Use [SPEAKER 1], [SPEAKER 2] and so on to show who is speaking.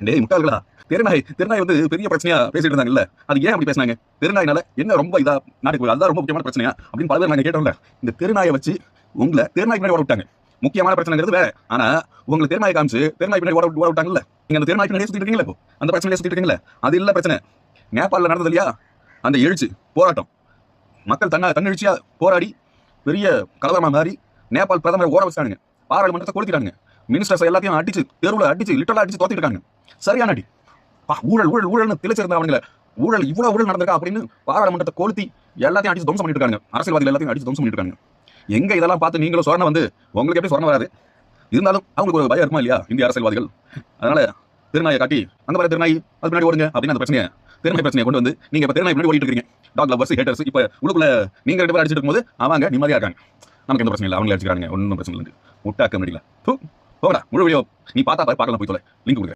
[SPEAKER 1] டேய் முட்டாள்களா? தெருநாய் தெருநாய் வந்து பெரிய பிரச்சனையா பேசிட்டு இருந்தாங்கல்ல? அது ஏன் அப்படி பேசினாங்க? தெருநாயினால என்ன ரொம்ப இதா நாட்டுக்கு அதுதான் ரொம்ப முக்கியமான பிரச்சனையா? அப்படின்னு பல பேர் நாங்க கேட்டோம்ல. இந்த தெருநாயை வச்சு உங்களை தெருநாய் பின்னாடி ஓட விட்டாங்க. முக்கியமான பிரச்சனைங்கிறது வேற. ஆனா உங்களை தெருநாய் காமிச்சு தெருநாய் பின்னாடி ஓட ஓட விட்டாங்கல்ல? நீங்க அந்த தெருநாய் பின்னாடி சுத்திட்டு இருக்கீங்களா இப்போ? அந்த பிரச்சனையை சுத்திட்டு இருக்கீங்களா அது இல்ல பிரச்சனை. நேபாளில் நடந்தது இல்லையா? அந்த எழுச்சி போராட்டம். மக்கள் தன்ன தன்னெழுச்சியா போராடி பெரிய கலவரமா மாறி நேபாள் பிரதமரை ஓட வச்சானுங்க பாராளுமன்றத்தை கொடுத்துட்டானுங்க மினிஸ்டர்ஸ் எல்லாத்தையும் அடிச்சு தெருவில் அடிச்சு லிட்டலாக அடிச்சு தோத்திட்டு இருக்காங்க சரியான அடி பா, ஊழல் ஊழல் ஊழல்னு திளைச்சிருந்த அவங்கள ஊழல் இவ்வளோ ஊழல் நடந்திருக்கா அப்படின்னு பாராளுமன்றத்தை கொளுத்தி எல்லாத்தையும் அடிச்சு துவம்சம் பண்ணிட்டு இருக்காங்க அரசியல்வாதிகள் எல்லாத்தையும் அடிச்சு துவம்சம் பண்ணிட்டு இருக்காங்க எங்க இதெல்லாம் பார்த்து நீங்களும் சொரணை வந்து உங்களுக்கு எப்படி சொரண வராது? இருந்தாலும் அவங்களுக்கு ஒரு பயம் இருக்குமா இல்லையா இந்திய அரசியல்வாதிகள்? அதனால திருநாயை காட்டி அந்த மாதிரி திருநாய் அது பின்னாடி ஓடுங்க அப்படின்னு அந்த பிரச்சனையை திருநாய் பிரச்சனையை கொண்டு வந்து நீங்க இப்போ திருநாய் பின்னாடி ஓடிட்டு இருக்கீங்க. டாக் லவர்ஸ் ஹேட்டர்ஸ் இப்ப உள்ளுக்குள்ள நீங்க ரெண்டு பேரும் அடிச்சிட்டு இருக்கும்போது அவங்க நிம்மதியா இருக்காங்க. நமக்கு எந்த பிரச்சனை இல்லை அவங்களே அடிச்சுக்கிறாங்க ஒன்றும் பிரச்சனை இல்லை முட்டாக்க முடியல. போகடா முழு வீடியோ நீ பார்த்தா பாரு, பார்க்கலாம் போய் தொலை. லிங்க் கொடுக்குறேன்.